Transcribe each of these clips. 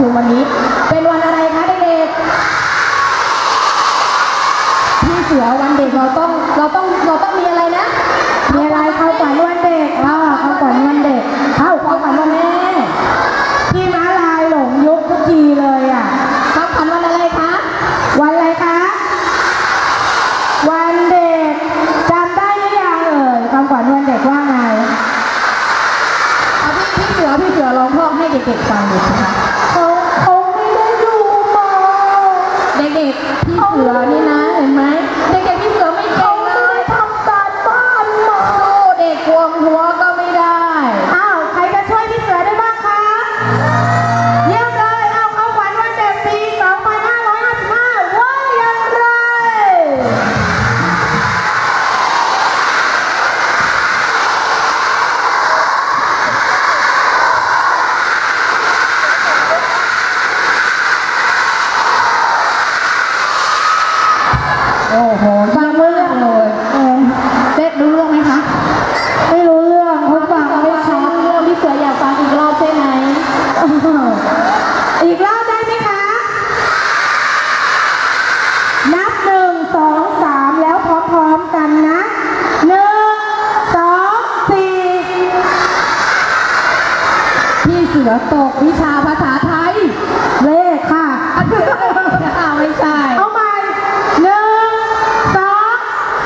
ชุมวันนี้ เป็นวันอะไรคะเด็กๆพี่เสือวันเด็กเราต้องเราต้องเราต้องมีอะไร โอ้โหฟังไม่เรื่องเลยเออเด็กรู้เรื่องไหมคะ ไม่รู้เรื่องเขาฟังไม่ชัดเรื่องพี่เสืออยากฟังอีกรอบใช่ไหมอีกรอบได้ไหมคะ นับหนึ่งสองสามแล้วพร้อมๆกันนะหนึ่งสองสี่พี่เสือตกวิชาภาษาไทย เลขค่ะ อ้าวไม่ใช่ เอาใหม่หนึ่งสอง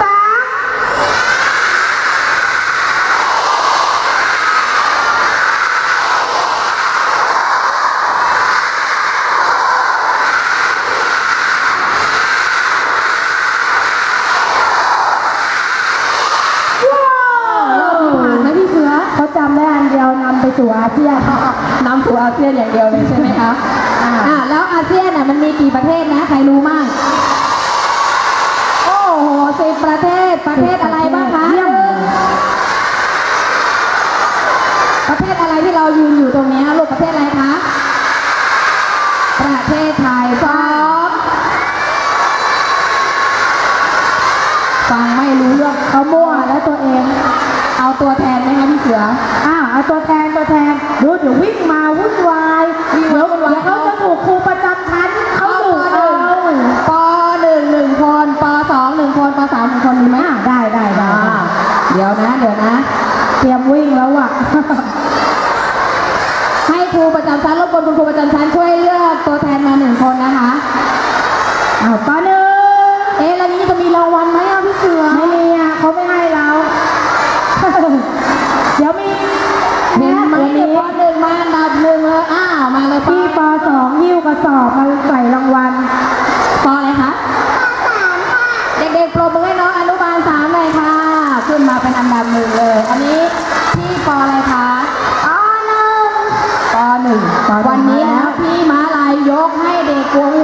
สาม รอบนี้ผ่านไหมพี่เสือ เขาจำได้อั นเดียวนำไปสู่อาเซียนนำสู่อาเซียนอย่างเดียวเลยใช่ไหมคะอ่าอ่าแล้วอาเซียนน่ะมันมีกี่ประเทศนะใครรู้มั่งโอ้โหสิบประเทศประเทศอะไรบ้างคะเยี่ยมประเทศอะไรที่เรายืนอยู่ตรงเนี้ยลูกประเทศอะไรคะประเทศไทยสองฟังไม่รู้เรื่องเขามั่วแล้วตัวเอง เอาตัวแทนไหมคะพี่เสืออ้าว เอาตัวแทนตัวแทนดูเดี๋ยววิ่งมาวุ่นวายวิ่งมาวุ่นวาย เดี๋ยวเขาจะถูกครูประจำชั้นเขาถูกเอา ปหนึ่งหนึ่งคนปสองหนึ่งคนปสามหนึ่งคนมีไหมอ่าได้ได้ได้อ่าเดี๋ยวนะ เดี๋ยวนะ เตรียมวิ่งแล้วอะ ให้ครูประจำชั้นรบกวนคุณครูประจำชั้นช่วยเลือกตัวแทนมาหนึ่งคนนะคะอ้าวปหนึ่งเอ๊ะแล้วนี้จะมีรางวัลไหมอะพี่เสือไม่มีอะเขาไม่ กระสอบมาใส่รางวัลปอะไรคะเด็กๆปรบมือให้น้องอนุบาลสามเลยค่ะ ขึ้นมาเป็นอันดับหนึ่งเลย อันนี้พี่ปออะไรคะอ๋อหนึ่งปหนึ่งปหนึ่งวันนี้นะพี่ม้าลายยกให้เด็กกวงหัวทุ